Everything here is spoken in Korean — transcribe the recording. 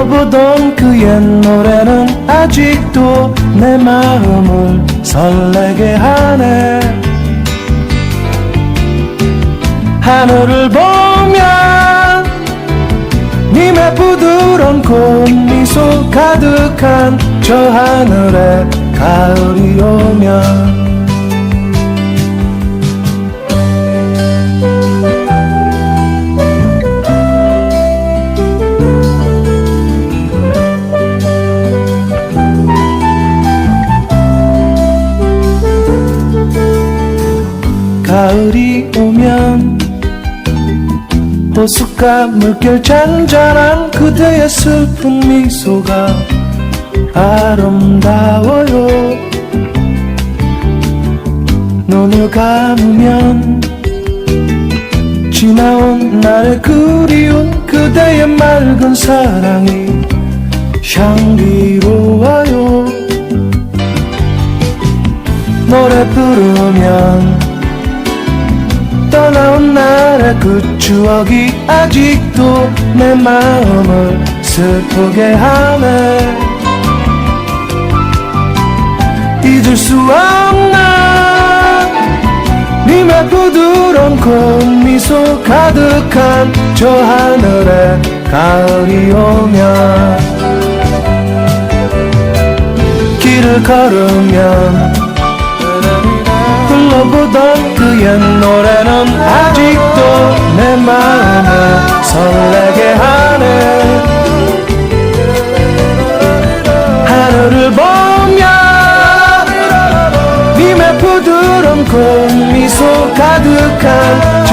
불러보던 그 옛 노래는 아직도 내 마음을 설레게 하네. 하늘을 보면 님의 부드러운 꽃미소 가득한 저 하늘에 가을이 오면 호숫가 물결 잔잔한 그대의 슬픈 미소가 아름다워요. 눈을 감으면 지나온 날의 그리운 그대의 맑은 사랑이 향기로워요. 노래 부르면 떠나온 날의 그 추억이 아직도 내 마음을 슬프게 하네. 잊을 수 없나? 님의 부드러운 꽃미소 가득한 저 하늘에 가을이 오면 길을 걸으면 불러보던 그옛 노래 는 아직도 내 마음을 설레게 하네. 하늘을 보면 님의 부드러운 꽃미소 가득한